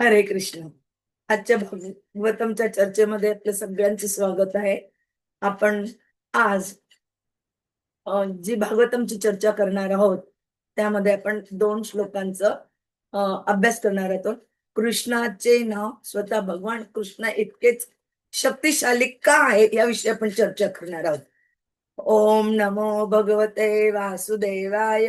हरे कृष्ण. आजच्या भागवतमच्या चर्चेमध्ये आपल्या सगळ्यांचे स्वागत आहे. आपण आज जी भागवतमची चर्चा करणार आहोत त्यामध्ये आपण दोन श्लोकांचं अभ्यास करणार आहोत. कृष्णाचे नाव स्वतः भगवान कृष्ण इतकेच शक्तिशाली का आहे याविषयी आपण चर्चा करणार आहोत. ओम नमो भगवते वासुदेवाय.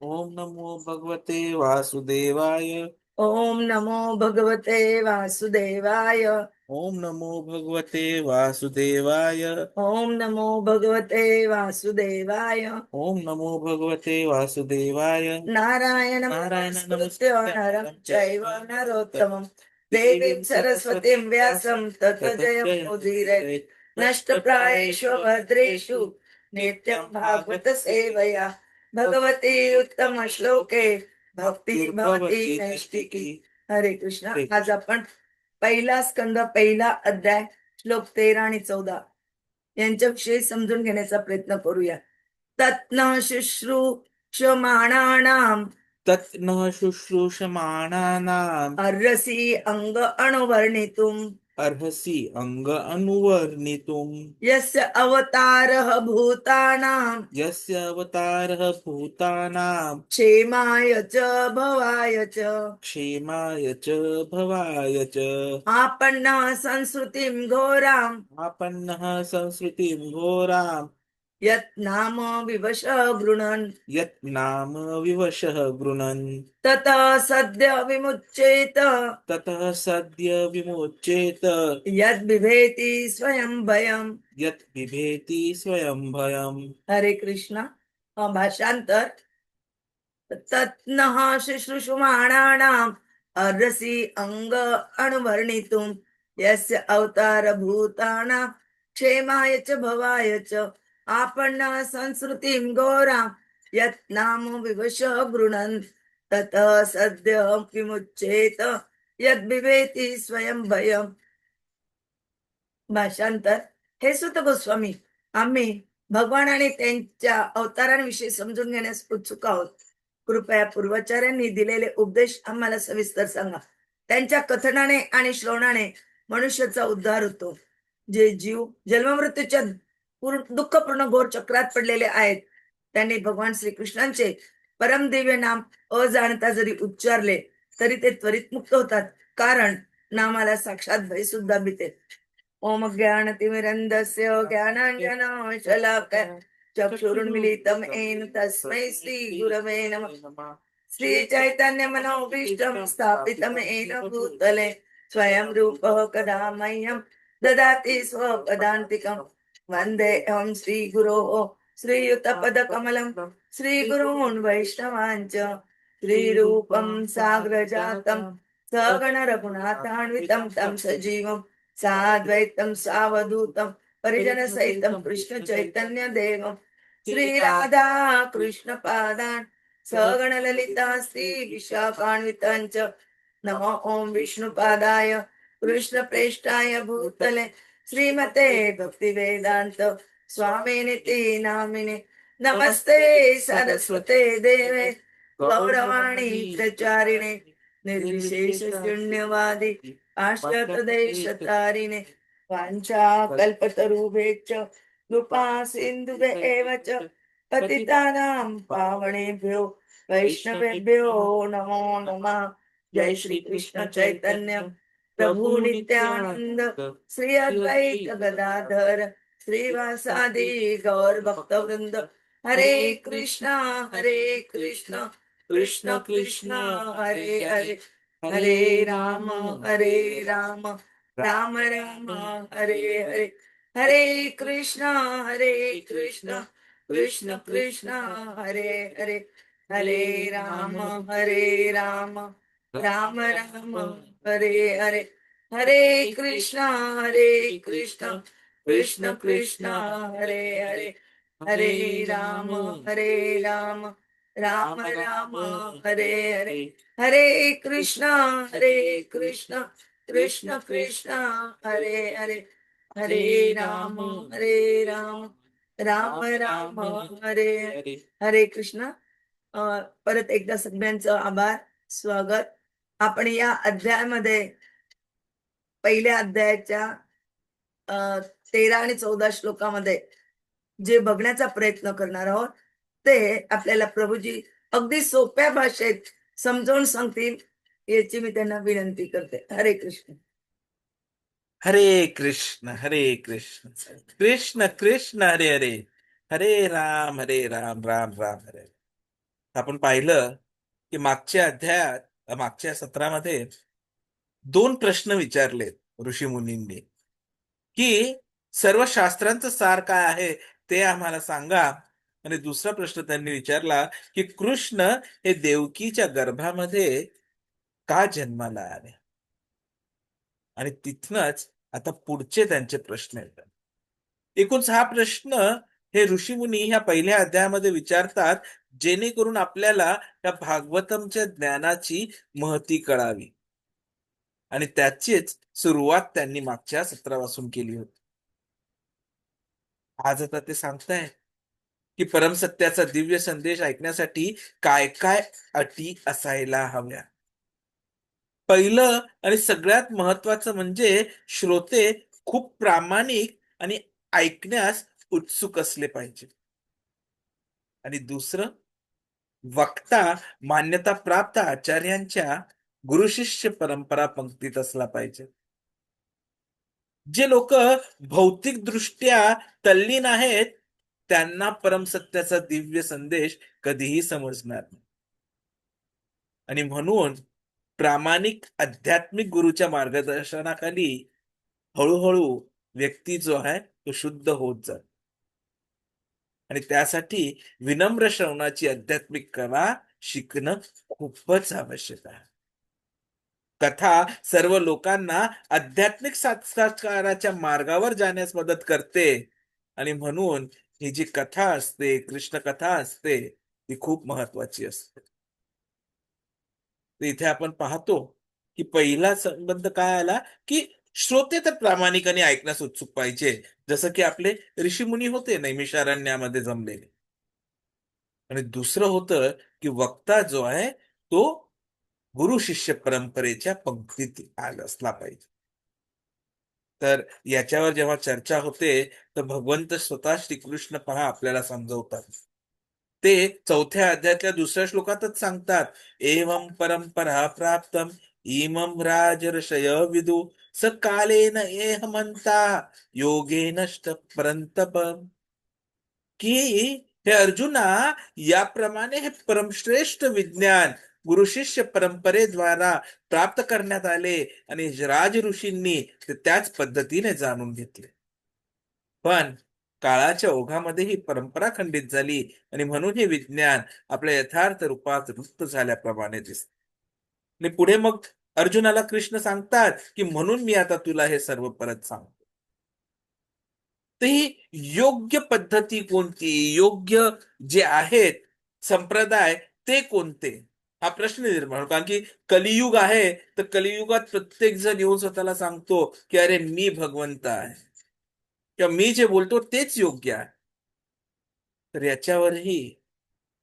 ओम नमो भगवते वासुदेवाय. ओम नमो भगवते वासुदेवाय। ओम नमो भगवते वासुदेवाय। ओम नमो भगवते वासुदेवाय। ओम नमो भगवते वासुदेवाय। नारायण नारायण नमस्कृत्य नरं चैव नरोत्तमं। देवीं सरस्वतीं व्यासं तत जयमुदीरये नष्टप्रायेषु भद्रेषु नित्यं भागवत सेवया भगवती उत्तम श्लोके भक्ती भवती नैष्टिकी हरे कृष्ण. आज आपण पहिला स्कंद पहिला अध्याय श्लोक तेरा आणि चौदा यांच्याविषयी समजून घेण्याचा प्रयत्न करूया. तत्न शुश्रूषमाणानां. तत् न शुश्रूषमाणानाम् अर्रसी अंग अणुवर्णितुम्. अर्हसि अंग अनुवर्णितुम् यस्य अवतारः भूतानां यस्य अवतारः भूतानां क्षेमाय च भवाय च। क्षेमाय च भवाय च। आपन्नः संस्कृतिं घोराम्। आपन्नः संस्कृतिं घोराम्। यत् नाम विवश गृणन् यत् नाम विवशः गृणन् ततः सद्य विमुच्येत। ततः सद्य विमोचेत यद् बिभेति स्वयं भयम्। यत् बिभेति स्वयं भयम्। हरे कृष्ण भाषांतर। तत्नः शुश्रूषमाणानाम् अर्हसि अंग अणुवर्णितुं यस्य अवतार भूतानां क्षेमाय च भवाय च। आपण संस्कृती घोरां यत्नाम विवश गृणन् तत सद्य किमुच्चेत यद् स्वयं भयम्। भाषांतर हे सुत गोस्वामी आम्ही भगवान आणि त्यांच्या अवतारांविषयी समजून घेण्यास उत्सुक आहोत. कृपया पूर्वाचार्यांनी दिलेले उपदेश आम्हाला सविस्तर सांगा. त्यांच्या कथनाने आणि श्रवणाने मनुष्याचा उद्धार होतो. जे जीव जन्ममृत्यूच्या पूर्ण दुःखपूर्ण घोर चक्रात पडलेले आहेत. त्यांनी भगवान श्रीकृष्णांचे परमदिव्य नाम अजाणता जरी उच्चारले तरी ते त्वरित मुक्त होतात. कारण नामाला साक्षात भय सुद्धा भीते ओम ज्ञान ज्ञानतिमिरन्दस्य ज्ञानाञ्जन शलाकय चक्षुरुन्मिलितं येन तस्मै श्री गुरमेन श्री नमः मनोभीष्टम स्थापितम येन भूतले. स्वयं रूपः कदा मह्यं ददाति स्वपदान्तिकं वन्देऽहं श्रीगुरोः श्रीयुतपदकमलं श्रीगुरून् वैष्णवाञ्च श्रीरूपं साग्रजातं सगणरघुनाथान्वितं तं सजीवं साद्वैतं सावधूतं परिजनसहितं कृष्णचैतन्यदेवं श्रीराधा कृष्णपादान् सगणललिता श्रीविशाखान्विताञ्च नमो ॐ विष्णुपादाय कृष्णप्रेष्ठाय भूतले श्रीमते भक्तिवेदान्त स्वामिनिति नामिने नमस्ते सरस्वते देवे गौरवाणी प्रचारिणे निर्विशेष शून्यवादी पाश्चातदेशतारिणे वाञ्छा कल्पतरुभेच्च कृपा सिन्धुभे एव च पतितानां पावनेभ्यो वैष्णवेभ्यो नमो नमः। जय श्री कृष्ण चैतन्य। प्रभू नित्यानंद श्री अद्वैत गदाधर श्रीवासादी गौर भक्तवृंद हरे कृष्णा हरे कृष्ण कृष्ण कृष्ण हरे हरे हरे राम हरे राम राम राम हरे हरे हरे कृष्ण हरे कृष्ण कृष्ण कृष्ण हरे हरे हरे राम हरे राम। राम राम हरे हरे। हरे कृष्ण हरे कृष्ण। कृष्ण कृष्ण हरे हरे। हरे राम हरे राम। राम राम हरे हरे। हरे कृष्ण हरे कृष्ण। कृष्ण कृष्ण हरे हरे। हरे राम हरे राम। राम राम हरे हरे। हरे कृष्ण। परत एकदा सगळ्यांचं आभार स्वागत. आपण या अध्यायामध्ये पहिल्या अध्यायाच्या तेरा आणि चौदा श्लोकामध्ये जे बघण्याचा प्रयत्न करणार आहोत ते आपल्याला प्रभूजी अगदी सोप्या भाषेत समजावून सांगतील याची मी त्यांना विनंती करते. हरे कृष्ण. हरे कृष्ण हरे कृष्ण कृष्ण कृष्ण हरे हरे. हरे राम हरे राम राम राम हरे. आपण पाहिलं की मागच्या अध्यायात मागच्या सत्रामध्ये दोन प्रश्न विचारलेत ऋषी मुनींनी की सर्व शास्त्रांचं सार काय आहे ते आम्हाला सांगा. आणि दुसरा प्रश्न त्यांनी विचारला की कृष्ण हे देवकीच्या गर्भामध्ये का जन्माला आले? आणि तिथनच आता पुढचे त्यांचे प्रश्न येतात. एकूण हा प्रश्न हे ऋषीमुनी ह्या पहिल्या अध्यायामध्ये विचारतात. जेणेकरून आपल्याला या भागवतमच्या ज्ञानाची महती कळावी. आणि त्याचीच सुरुवात त्यांनी मागच्या सत्रापासून केली होती. आज आता ते सांगताय की परमसत्याचा दिव्य संदेश ऐकण्यासाठी काय काय अटी असायला हव्या पहिलं आणि सगळ्यात महत्वाचं म्हणजे श्रोते खूप प्रामाणिक आणि ऐकण्यास उत्सुक असले पाहिजे. आणि दुसरं वक्ता मान्यता प्राप्त आचार्यांच्या गुरुशिष्य परंपरा पंक्तीत असला पाहिजे. जे लोक भौतिक दृष्ट्या तल्लीन आहेत त्यांना परमसत्याचा दिव्य संदेश कधीही समजणार नाही. आणि म्हणून प्रामाणिक आध्यात्मिक गुरुच्या मार्गदर्शनाखाली हळूहळू व्यक्ती जो आहे तो शुद्ध होत जातो. आणि त्यासाठी विनम्र श्रवणाची आध्यात्मिक कला शिकणं खूपच आवश्यक आहे. कथा सर्व लोकांना आध्यात्मिक साक्षात्काराच्या मार्गावर जाण्यास मदत करते. आणि म्हणून ही जी कथा असते कृष्ण कथा असते ती खूप महत्वाची असते. इथे आपण पाहतो की पहिला संबंध काय आला? की श्रोते तर प्रामाणिकाने ऐकण्यास उत्सुक पाहिजे. जसं की आपले ऋषीमुनी होते नैमिषारण्यामध्ये जमलेले. आणि दुसरं होतं की वक्ता जो आहे तो गुरु शिष्य परंपरेच्या पंक्तीत आला असला पाहिजे. तर याच्यावर जेव्हा चर्चा होते तर भगवंत स्वतः श्रीकृष्ण पहा आपल्याला समजवतात. ते चौथ्या अध्यायातल्या दुसऱ्या श्लोकातच सांगतात एवं परंपरा प्राप्तम इमं राजर्षय विदु स कालेन एह म्हणता योगेन परंतप की हे अर्जुना याप्रमाणे हे परमश्रेष्ठ विज्ञान गुरु शिष्य परंपरेद्वारा प्राप्त करण्यात आले आणि राज ऋषींनी ते त्याच पद्धतीने जाणून घेतले. पण काळाच्या ओघामध्ये ही परंपरा खंडित झाली आणि म्हणून हे विज्ञान आपल्या यथार्थ रूपात रुप्त झाल्याप्रमाणे दिसते. आणि पुढे मग अर्जुनाला कृष्ण सांगतात की म्हणून मी आता तुला हे सर्व परत सांगतो. तर ही योग्य पद्धती कोणती? योग्य जे आहेत संप्रदाय ते कोणते? हा प्रश्न निर्माण होतो. कारण की कलियुग आहे तर कलियुगात प्रत्येक जण येऊन स्वतःला सांगतो की अरे मी भगवंत आहे. किंवा मी जे बोलतो तेच योग्य आहे. तर याच्यावरही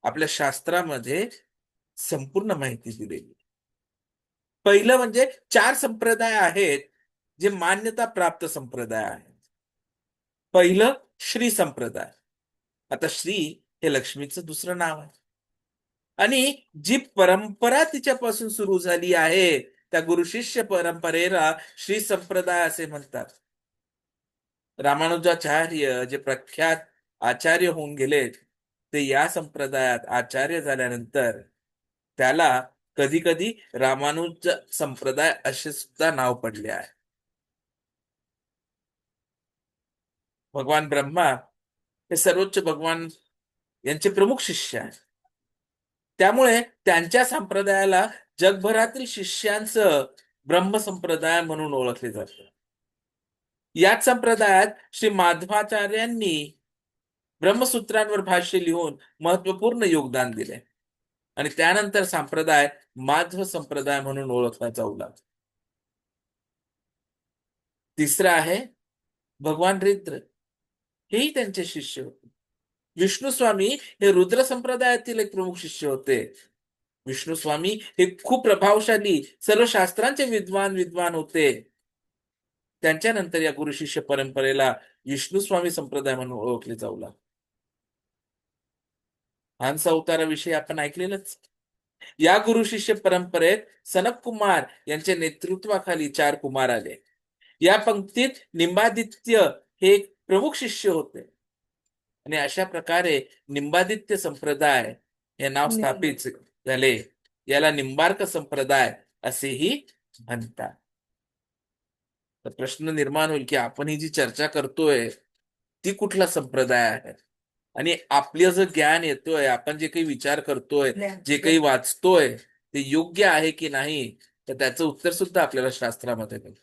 आपल्या शास्त्रामध्ये संपूर्ण माहिती दिलेली पहिलं म्हणजे चार संप्रदाय आहेत जे मान्यता प्राप्त संप्रदाय आहेत. पहिलं श्री संप्रदाय. आता श्री हे लक्ष्मीचं दुसरं नाव आहे. आणि जी परंपरा तिच्यापासून सुरू झाली आहे त्या गुरु शिष्य परंपरेला श्री संप्रदाय असे म्हणतात. रामानुजाचार्य जे प्रख्यात आचार्य होऊन गेलेत ते या संप्रदायात आचार्य झाल्यानंतर त्याला कधी कधी रामानुज संप्रदाय असे सुद्धा नाव पडले आहे. भगवान ब्रह्मा हे सर्वोच्च भगवान यांचे प्रमुख शिष्य आहेत. त्यामुळे त्यांच्या संप्रदायाला जगभरातील शिष्यांचं ब्रह्म संप्रदाय म्हणून ओळखले जाते. याच संप्रदायात श्री माधवाचार्यांनी ब्रह्मसूत्रांवर भाष्य लिहून महत्त्वपूर्ण योगदान दिले. आणि त्यानंतर संप्रदाय माधव संप्रदाय म्हणून ओळखला जाऊ लागला तिसरा आहे भगवान रुद्र. हेही त्यांचे शिष्य होते. विष्णू स्वामी हे रुद्र संप्रदायातील एक प्रमुख शिष्य होते. विष्णू स्वामी हे खूप प्रभावशाली सर्व शास्त्रांचे विद्वान विद्वान होते. त्यांच्यानंतर या गुरु शिष्य परंपरेला विष्णू स्वामी संप्रदाय म्हणून ओळखले जाऊ लागले. हंस अवताराविषयी आपण ऐकलेलंच. या गुरु शिष्य परंपरेत सनक कुमार यांच्या नेतृत्वाखाली चार कुमार आले. या पंक्तीत निंबादित्य हे एक प्रमुख शिष्य होते. आणि अशा प्रकारे निंबादित्य संप्रदाय हे नाव स्थापित झाले. याला निंबार्क संप्रदाय असेही म्हणतात. तर प्रश्न निर्माण होईल की आपण ही जी चर्चा करतोय ती कुठला संप्रदाय आहे? आणि आपलं जे ज्ञान येतोय आपण जे काही विचार करतोय जे काही वाचतोय ते योग्य आहे की नाही तर त्याचं उत्तर सुद्धा आपल्याला शास्त्रामध्ये मिळतं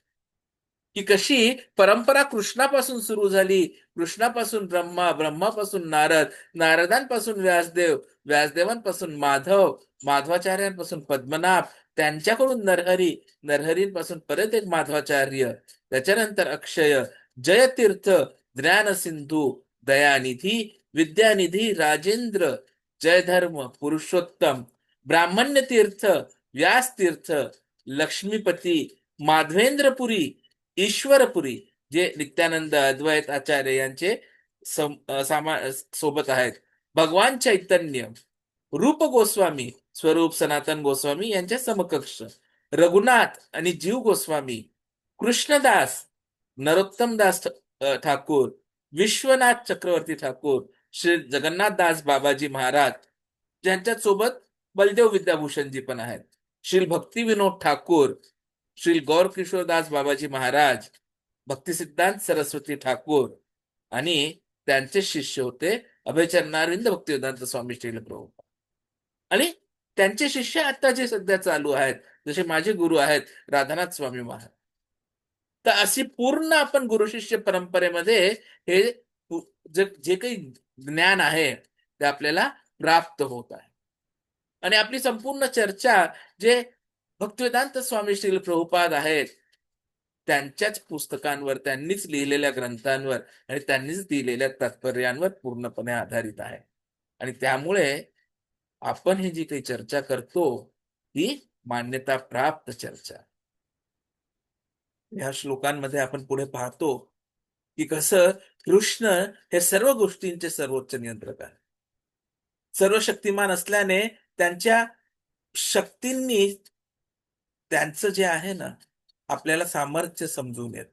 की कशी परंपरा कृष्णापासून सुरू झाली. कृष्णापासून ब्रह्मा ब्रह्मापासून नारद नारदांपासून व्यासदेव व्यासदेवांपासून माधव माधवाचार्यांपासून पद्मनाभ त्यांच्याकडून नरहरी नरहरींपासून परत एक माधवाचार्य त्याच्यानंतर अक्षय जयतीर्थ ज्ञानसिंधू दयानिधी विद्यानिधी राजेंद्र जयधर्म पुरुषोत्तम ब्राह्मण्य तीर्थ व्यास तीर्थ लक्ष्मीपती माधवेंद्रपुरी ईश्वरपुरी जे नित्यानंद अद्वैत आचार्य यांचे सामा सोबत आहेत. भगवान चैतन्य रूप गोस्वामी स्वरूप सनातन गोस्वामी यांचे समकक्ष रघुनाथ आणि जीव गोस्वामी कृष्णदास नरोत्तमदास ठाकूर विश्वनाथ चक्रवर्ती ठाकूर श्री जगन्नाथदास बाबाजी महाराज ज्यांच्या सोबत बलदेव विद्याभूषणजी पण आहेत. श्री भक्ती विनोद ठाकूर श्री गौर किशोरदास बाबाजी महाराज भक्ती सिद्धांत सरस्वती ठाकूर आणि त्यांचे शिष्य होते अभयचरणारिंद भक्तिवेदांत स्वामी श्रील प्रभू. आणि त्यांचे शिष्य आता जे सध्या चालू आहेत जसे माझे गुरु आहेत राधानाथ स्वामी महाराज. तर अशी पूर्ण आपण गुरु शिष्य परंपरेमध्ये हे जे जे काही ज्ञान आहे ते आपल्याला प्राप्त होत आहे. आणि आपली संपूर्ण चर्चा जे भक्तिवेदांत स्वामी श्री प्रभुपाद आहेत त्यांच्याच पुस्तकांवर त्यांनीच लिहिलेल्या ग्रंथांवर आणि त्यांनीच दिलेल्या तात्पर्यांवर पूर्णपणे आधारित आहे. आणि त्यामुळे आपण ही जी काही चर्चा करतो ही मान्यता प्राप्त चर्चा. या श्लोकांमध्ये आपण पुढे पाहतो की कसं कृष्ण हे सर्व गोष्टींचे सर्वोच्च नियंत्रक आहे सर्व शक्तिमान असल्याने त्यांच्या शक्तींनी त्यांचं जे आहे ना आपल्याला सामर्थ्य समजून येत.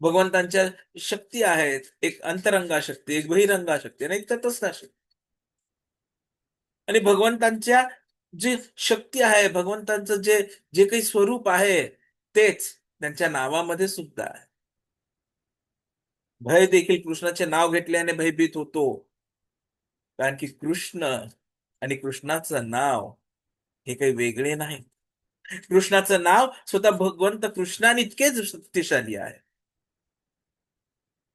भगवंतांच्या शक्ती आहेत एक अंतरंगा शक्ती एक बहिरंगा शक्ती आणि एक तटस्था शक्ती आणि भगवंतांच्या जी शक्ती आहे भगवंतांचं जे जे काही स्वरूप आहे तेच त्यांच्या नावामध्ये सुद्धा आहे. भय देखील कृष्णाचे नाव घेतल्याने भयभीत होतो. कारण की कृष्ण आणि कृष्णाचं नाव हे काही वेगळे नाही. कृष्णाचं नाव स्वतः भगवंत कृष्णाने इतकेच शक्तिशाली आहे.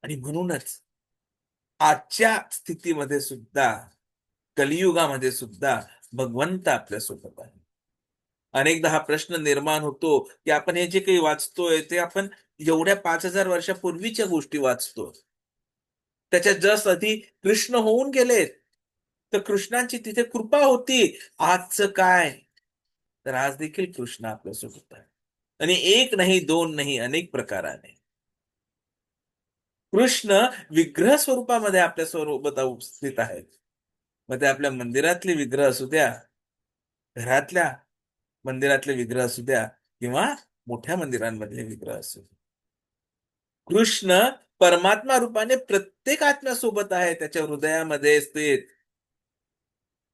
आणि म्हणूनच आजच्या स्थितीमध्ये सुद्धा कलियुगामध्ये सुद्धा भगवंत आपल्यासोबत आहे. अनेकदा हा प्रश्न निर्माण होतो की आपण हे जे काही वाचतोय ते आपण एवढ्या पाच हजार वर्षापूर्वीच्या गोष्टी वाचतो. त्याच्यात जस्ट आधी कृष्ण होऊन गेलेत तर कृष्णांची तिथे कृपा होती. आजचं काय? तर आज देखील कृष्ण आपल्यासोबत आहे आणि एक नाही दोन नाही अनेक प्रकाराने. कृष्ण विग्रह स्वरूपामध्ये आपल्या स्वरूपात उपस्थित आहेत. मग ते आपल्या मंदिरातले विग्रह असू द्या घरातल्या मंदिरातले विग्रह असू द्या किंवा मोठ्या मंदिरांमधले विग्रह असू द्या. कृष्ण परमात्मा रूपाने प्रत्येक आत्म्यासोबत आहे त्याच्या हृदयामध्ये स्थित.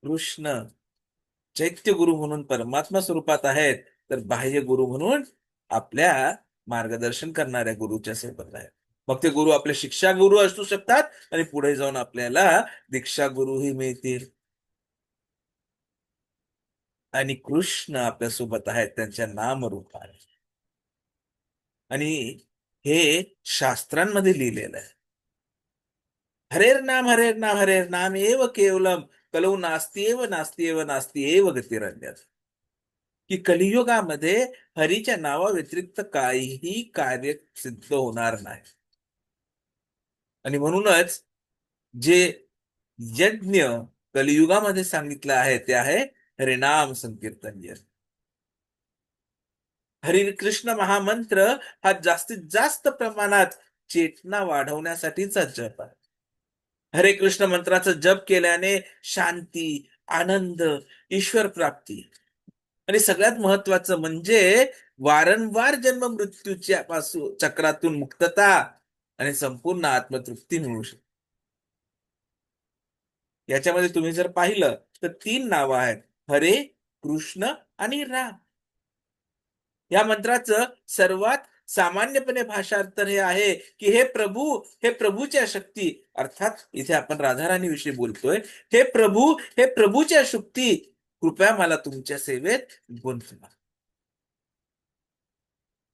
कृष्ण चैत्य गुरु म्हणून परमात्मा स्वरूपात आहेत तर बाह्य गुरु म्हणून आपल्या मार्गदर्शन करणाऱ्या गुरुच्या सोबत आहेत. मग ते गुरु आपले शिक्षा गुरु असू शकतात आणि पुढे जाऊन आपल्याला दीक्षा गुरुही मिळतील. आणि कृष्ण आपल्यासोबत आहेत त्यांच्या नामरूपाने. आणि हे शास्त्रांमध्ये लिहिलेलं आहे. हरेर नाम हरेर नाम हरेर नाम एव केवलम. कलौ नास्ती एव नास्ती एव नास्ती एव गतिरन्यत. की कलियुगामध्ये हरीच्या नावाव्यतिरिक्त काहीही कार्य सिद्ध होणार नाही. आणि म्हणूनच जे यज्ञ कलियुगामध्ये सांगितलं आहे ते आहे हरिनाम संकीर्तन हरी कृष्ण महामंत्र हा जास्तीत जास्त प्रमाणात चेतना वाढवण्यासाठीचा जप आहे. हरे कृष्ण मंत्राचा जप केल्याने शांती आनंद ईश्वर प्राप्ती. आणि सगळ्यात महत्वाचं म्हणजे वारंवार जन्म मृत्यूच्या पासून चक्रातून मुक्तता आणि संपूर्ण आत्मतृप्ती मिळू शकते. याच्यामध्ये तुम्ही जर पाहिलं तर तीन नावं आहेत. हरे कृष्ण आणि राम. या मंत्राचं सर्वात सामान्यपणे भाषांतर हे आहे की हे प्रभू हे प्रभूच्या शक्ती. अर्थात इथे आपण राधाराणी विषयी बोलतोय. हे प्रभू हे प्रभूच्या शक्ती. कृपया मला तुमच्या सेवेत गुंतवा.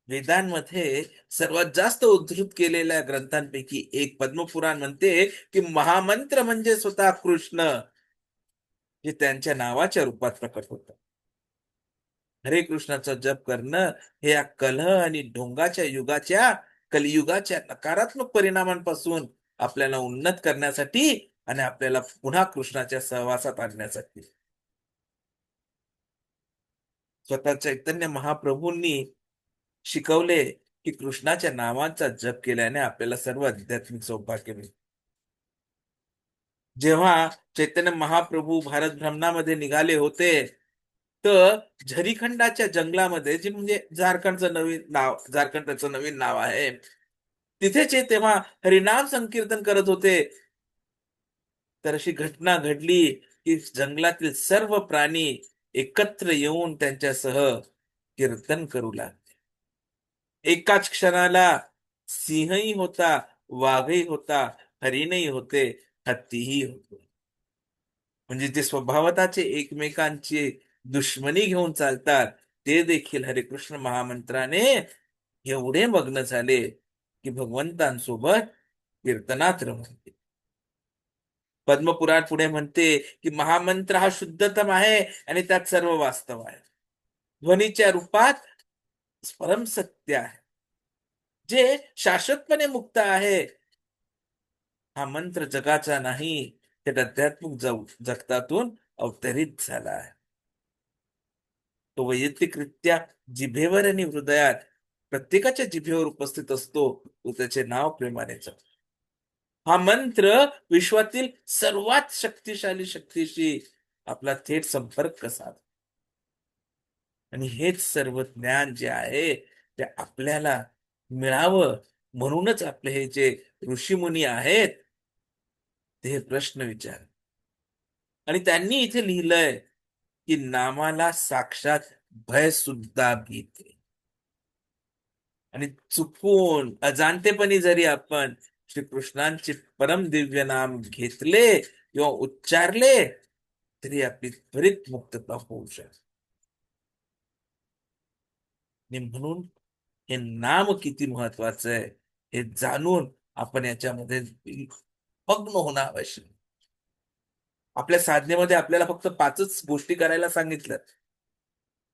वेदांमध्ये सर्वात जास्त उद्धृत केलेल्या ग्रंथांपैकी एक पद्मपुराण म्हणते की महामंत्र म्हणजे स्वतः कृष्ण. जे त्यांच्या नावाच्या रूपात प्रकट होत. हरे कृष्णाचा जप करणं हे या कलह आणि ढोंगाच्या युगाच्या कलियुगाच्या नकारात्मक परिणामांपासून आपल्याला उन्नत करण्यासाठी आणि आपल्याला पुन्हा कृष्णाच्या सहवासात आणण्यासाठी. स्वतः चैतन्य महाप्रभूंनी शिकवले की कृष्णाच्या नावाचा जप केल्याने आपल्याला सर्व आध्यात्मिक सौभाग्य मिळते. जेव्हा चैतन्य महाप्रभू भारत भ्रमणामध्ये निघाले होते तर झरीखंडाच्या जंगलामध्ये जे म्हणजे झारखंडचं नवीन नाव झारखंड त्याचं नवीन नाव आहे तिथेचे तेव्हा हरिनाम संकीर्तन करत होते तर अशी घटना घडली की जंगलातील सर्व प्राणी एकत्र येऊन त्यांच्यासह कीर्तन करू लागले. एकाच क्षणाला सिंहही होता वाघही होता हरिणही होते हत्तीही होतो. म्हणजे जे स्वभावताचे एकमेकांची दुश्मनी घेऊन चालतात ते देखील हरिकृष्ण महामंत्राने एवढे मग्न झाले की भगवंतांसोबत कीर्तनात रमले पद्मपुराण पुढे म्हणते की महामंत्र हा शुद्धतम आहे आणि त्यात सर्व वास्तव आहे. ध्वनीच्या रूपात परम सत्य आहे. जे शाश्वतपणे मुक्त आहे हा मंत्र जगाचा नाही ते अध्यात्मिक जगतातून अवतरित झाला आहे. तो वैयक्तिकरित्या जिभेवर आणि हृदयात प्रत्येकाच्या जिभेवर उपस्थित असतो तो त्याचे नाव प्रेमाने जपतो हा मंत्र विश्वातील सर्वात शक्तिशाली शक्तीशी आपला थेट संपर्क साध आणि हेच सर्व ज्ञान जे आहे ते आपल्याला मिळावं म्हणूनच आपले हे जे ऋषीमुनी आहेत ते हे प्रश्न विचार आणि त्यांनी इथे लिहिलंय की नामाला साक्षात भय सुद्धा भीते. आणि चुकून अजाणतेपणी जरी आपण श्रीकृष्णांचे परम दिव्य नाम घेतले किंवा उच्चारले तरी आपली त्वरित मुक्तता होऊ शकते. म्हणून हे नाम किती महत्वाचं आहे हे जाणून आपण याच्यामध्ये मग्न होणं आवश्यक आपल्या साधनेमध्ये आपल्याला फक्त पाचच गोष्टी करायला सांगितल्यात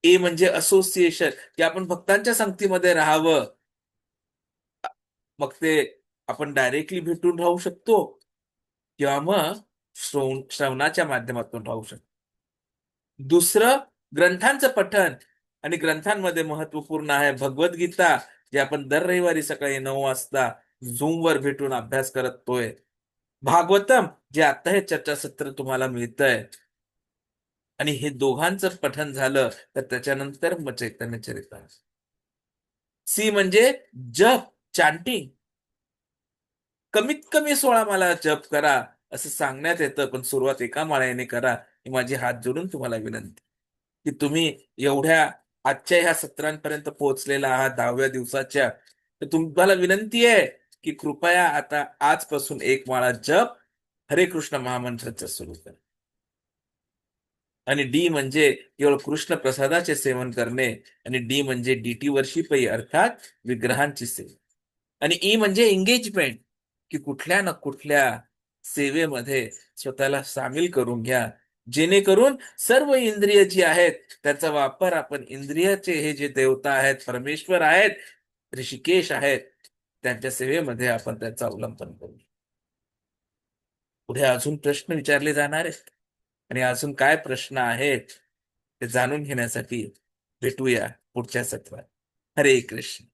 ए म्हणजे असोसिएशन की आपण भक्तांच्या संगतीमध्ये राहावं. मग ते आपण डायरेक्टली भेटून राहू शकतो किंवा मग श्रवण श्रवणाच्या माध्यमातून राहू शकतो. दुसरं ग्रंथांचं पठण आणि ग्रंथांमध्ये महत्त्वपूर्ण आहे भगवद्गीता जे आपण दर रविवारी सकाळी नऊ वाजता झूमवर भेटून अभ्यास करतोय. भागवतम जे आता हे चर्चासत्र तुम्हाला मिळतंय. आणि हे दोघांचं पठन झालं तर त्याच्यानंतर मग चैतन्य चरित्र सी म्हणजे जप चांटिंग कमीत कमी सोळा मला जप करा असं सांगण्यात येतं पण सुरुवात एका माळ्याने करा ही माझी हात जोडून तुम्हाला विनंती. की तुम्ही एवढ्या आजच्या ह्या सत्रांपर्यंत पोहोचलेला आहात दहाव्या दिवसाच्या तर तुम्हाला विनंती आहे की कृपया आता आजपासून एक माळा जप हरे कृष्ण महामंत्राचा सुरू करा. आणि डी म्हणजे केवळ कृष्ण प्रसादाचे सेवन करणे आणि डी म्हणजे डीटी वर्षीपई अर्थात विग्रहांची सेवा. आणि ई म्हणजे एंगेजमेंट की कुठल्या ना कुठल्या सेवेमध्ये स्वतःला सामील करून घ्या. जेणेकरून सर्व इंद्रिय जी आहेत त्याचा वापर आपण इंद्रियाचे हे जे देवता आहेत परमेश्वर आहेत ऋषिकेश आहेत त्यांच्या सेवेमध्ये आपण त्याचा अवलंबन करू. पुढे अजून प्रश्न विचारले जाणार आहेत. आणि अजून काय प्रश्न आहेत ते जाणून घेण्यासाठी भेटूया पुढच्या सत्रात. हरे कृष्ण.